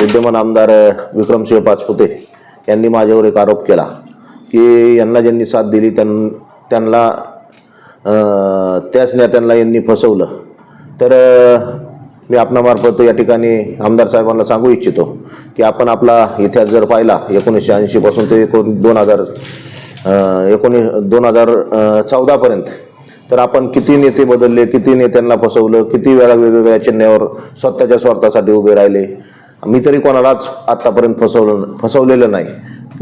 विद्यमान आमदार विक्रमसिंह पाचपुते यांनी माझ्यावर एक आरोप केला की यांना ज्यांनी साथ दिली त्यां त्यांना त्याच नेत्यांना यांनी फसवलं. तर मी आपणामार्फत या ठिकाणी आमदार साहेबांना सांगू इच्छितो की आपण आपला इतिहास जर पाहिला एकोणीसशे ऐंशीपासून ते एकोण दोन हजार एकोणीस दोन हजार चौदापर्यंत तर आपण किती नेते बदलले किती नेत्यांना फसवलं किती वेळा वेगवेगळ्या चिन्ह्यावर स्वतःच्या स्वार्थासाठी उभे राहिले मी तरी कोणालाच आत्तापर्यंत फसवलं फसवलेलं नाही.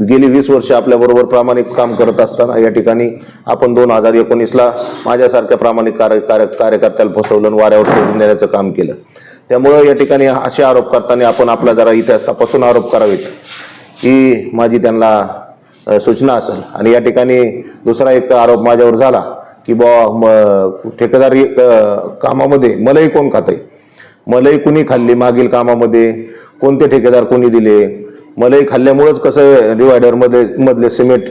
गेली वीस वर्ष आपल्याबरोबर प्रामाणिक काम करत असताना या ठिकाणी आपण दोन हजार एकोणीसला माझ्यासारख्या प्रामाणिक कार्य कार्य कार्यकर्त्याला फसवलं वाऱ्यावर सोडून देण्याचं काम केलं. त्यामुळं या ठिकाणी असे आरोप करताना आपण आपला जरा इतिहास तपासून आरोप करावेत ही माझी त्यांना सूचना असेल. आणि या ठिकाणी दुसरा एक आरोप माझ्यावर झाला की बुवा म ठेकेदारी कामामध्ये मलाही कोण खातंय? मलाही कुणी खाल्ली मागील कामामध्ये? कोणते ठेकेदार कोणी दिले? मलई खाल्ल्यामुळंच कसं डिवायडरमध्ये मधले सिमेंट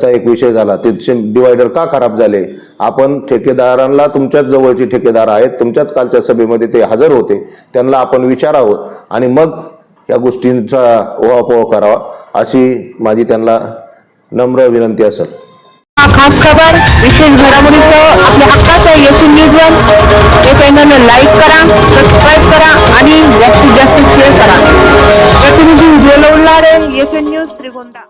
चा एक विषय झाला. ते डिवायडर का खराब झाले? आपण ठेकेदारांना तुमच्याच जवळचे ठेकेदार आहेत तुमच्याच कालच्या सभेमध्ये ते हजर होते त्यांना आपण विचारावं आणि मग या गोष्टींचा ओहापोह करावा अशी माझी त्यांना नम्र विनंती असेल. खास खबर विशेष घडामोडीचं आपल्या हक्काचं येथून न्यूज वन हे चॅनल लाईक करा सबस्क्राईब करा Populares y ese News Tribuna.